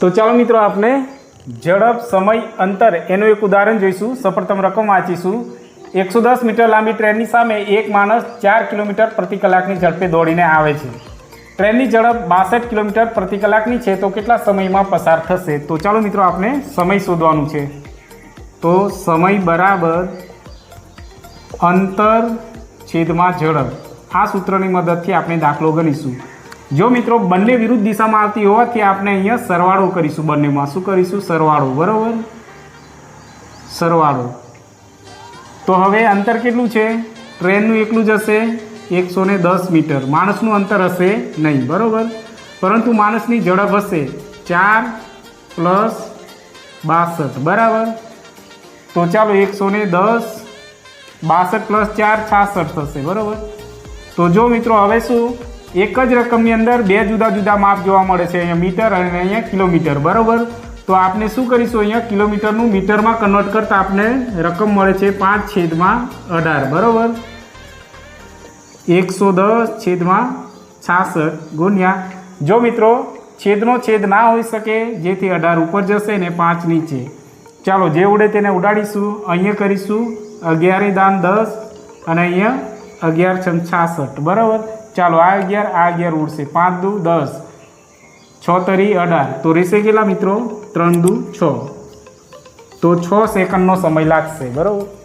તો ચાલો મિત્રો આપણે ઝડપ, સમય, અંતર એનું એક ઉદાહરણ જોઈશું. સૌપ્રથમ રકમ વાંચીશું. એકસો દસ મીટર લાંબી ટ્રેનની સામે એક માણસ ચાર કિલોમીટર પ્રતિ કલાકની ઝડપે દોડીને આવે છે. ટ્રેનની ઝડપ બાસઠ કિલોમીટર પ્રતિ કલાકની છે તો કેટલા સમયમાં પસાર થશે? તો ચાલો મિત્રો આપણે સમય શોધવાનું છે. તો સમય બરાબર અંતર છેદમાં ઝડપ. આ સૂત્રની મદદથી આપણે દાખલો ગણીશું. જો મિત્રો બંને વિરુદ્ધ દિશામાં આવતી હોવાથી આપણે અહીંયા સરવાળો કરીશું બંનેમાં. શું કરીશું? સરવાળો, બરાબર? સરવાળો. તો હવે અંતર કેટલું છે? ટ્રેનનું એકલું જ હશે. એકસો દસ મીટર. માણસનું અંતર હશે નહીં, બરાબર? પરંતુ માણસની ઝડપ હશે ચાર પ્લસ બાસઠ, બરાબર? તો ચાલો એકસો દસ, બાસઠ પ્લસ ચાર, છાસઠ થશે, બરાબર? તો જો મિત્રો, હવે શું? એક જ રકમની અંદર બે જુદા જુદા માપ જોવા મળે છે. અહીંયા મીટર અને અહીંયા કિલોમીટર. બરાબર? તો આપણે શું કરીશું અહીંયા? કિલોમીટરનું મીટરમાં કન્વર્ટ કરતાં આપણે રકમ મળે છે પાંચ છેદમાં અઢાર. બરાબર? એકસો દસ છેદમાં છાસઠ ગુણ્યા. જો મિત્રો, છેદનો છેદ ના હોઈ શકે, જેથી અઢાર ઉપર જશે ને પાંચ નીચે. ચાલો, જે ઉડે તેને ઉડાડીશું. અહીંયા કરીશું અગિયારે દાન દસ અને અહીંયા અગિયાર છમ છાસઠ. બરાબર? ચાલો આ અગિયાર આ અગિયાર ઉડશે. પાંચ દુ, દસ. છ તરી અઢાર. તો રહેશે કેટલા મિત્રો? ત્રણ દુ, છ. તો છ સેકન્ડનો સમય લાગશે, બરાબર?